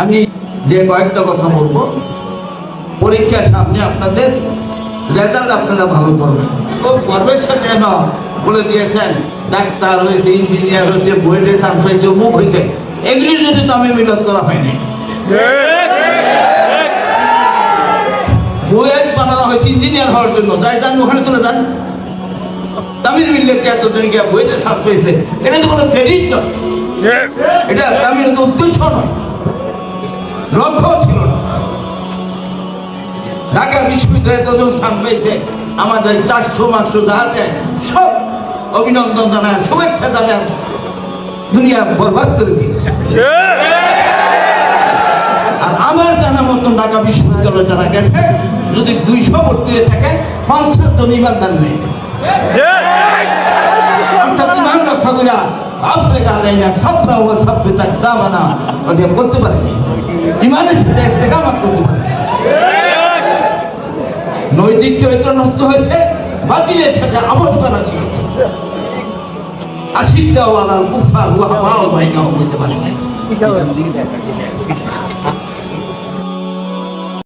আমি যে কয়েকটা কথা বলব পরীক্ষার সামনে আপনাদের রেজাল্ট আপনারা ভালো করবেন। তো গর্বের সাথে না বলে দিয়েছেন ডাক্তার হয়েছে ইঞ্জিনিয়ার হয়েছে বইয়ের চান্স হয়েছে মুখ হয়েছে। এগুলি যদি তো আমি মিলত করা হয়নি। বইয়ের বানানো হয়েছে ইঞ্জিনিয়ার হওয়ার জন্য। যাই যান ওখানে চলে যান। তামিল মিল্লেকে এতদিন গিয়ে বইতে ছাড় পেয়েছে। এটা তো কোনো ক্রেডিট নয়। এটা তামিল তো উদ্দেশ্য নয়। লক্ষ্য ছিল না। ঢাকা বিশ্ববিদ্যালয়ে তো যখন স্থান পেয়েছে আমাদের চারশো মার্কশো যা আছে সব অভিনন্দন জানায়, শুভেচ্ছা জানায়, দুনিয়া বরবাদ করে দিয়েছে। আর আমার জানা মতন ঢাকা বিশ্ববিদ্যালয়ে যারা গেছে, যদি দুইশো ভর্তি হয়ে থাকে, পঞ্চাশ জন নেই। অর্থাৎ ইমান রক্ষা করে আফ্রিকা লাইনা সবরা ও সভ্যতা দামানা করতে পারে ইমানের সাথে এক জায়গা আমার করতে পারে নৈতিক চরিত্র নষ্ট হয়েছে, বাতিলের সাথে আবদ্ধ করা শিখেছে আশিকটা মুফা কুফা মাও বাইনা হইতে পারে